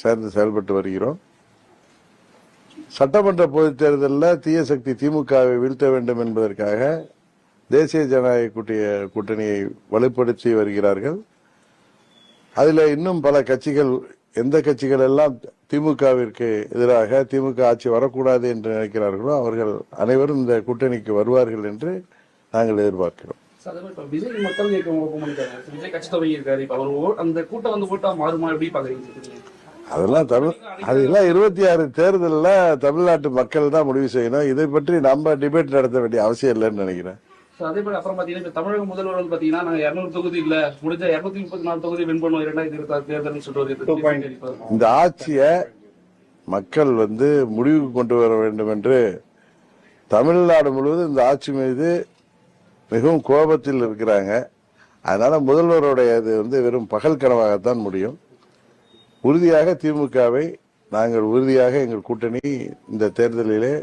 சேர்ந்து செயல்பட்டு வருகிறோம். சட்டமன்ற பொதுத் தேர்தலில் தீய சக்தி திமுகவை வீழ்த்த வேண்டும் என்பதற்காக தேசிய ஜனநாயக கூட்டிய கூட்டணியை வலுப்படுத்தி வருகிறார்கள். அதில் இன்னும் பல கட்சிகள் எந்த கட்சிகள் எல்லாம் திமுகவிற்கு எதிராக திமுக ஆட்சி வரக்கூடாது என்று நினைக்கிறார்களோ அவர்கள் அனைவரும் இந்த கூட்டணிக்கு வருவார்கள் என்று நாங்கள் எதிர்பார்க்கிறோம். விஜய் மக்கள் இயக்கம் விஜய் கட்சி இருக்காரு அவர் அந்த கூட்டம் வந்து ஓட்டா மாறுமா? எப்படி பாக்குறீங்க? அதெல்லாம் தமிழ் அதெல்லாம் இருபத்தி ஆறு தேர்தலில் தமிழ்நாட்டு மக்கள் தான் முடிவு செய்யணும். இதை பற்றி நம்ம டிபேட் நடத்த வேண்டிய அவசியம் இல்லைன்னு நினைக்கிறேன். அதே மாதிரி அப்புறம் பாத்தீங்கன்னா தமிழக முதல்வர் வந்து பாத்தீங்கன்னா நாங்க இருநூறு தொகுதி இல்ல முடிஞ்ச இருநூத்தி முப்பத்தி நாலு தொகுதி வின் பண்ணுவோம் இரண்டாயிரத்தி இருபத்தி ஆறு தேர்தல் சொல்றது இந்த ஆட்சியை மக்கள் வந்து முடிவுக்கு கொண்டு வர வேண்டும் என்று தமிழ்நாடு முழுவதும் இந்த ஆட்சி மீது மிகவும் கோபத்தில் இருக்கிறாங்க. அதனால முதல்வருடைய இது வந்து வெறும் பகல் கனவாகத்தான் முடியும். உறுதியாக திமுகவை நாங்கள் உறுதியாக எங்கள் கூட்டணி இந்த தேர்தலிலே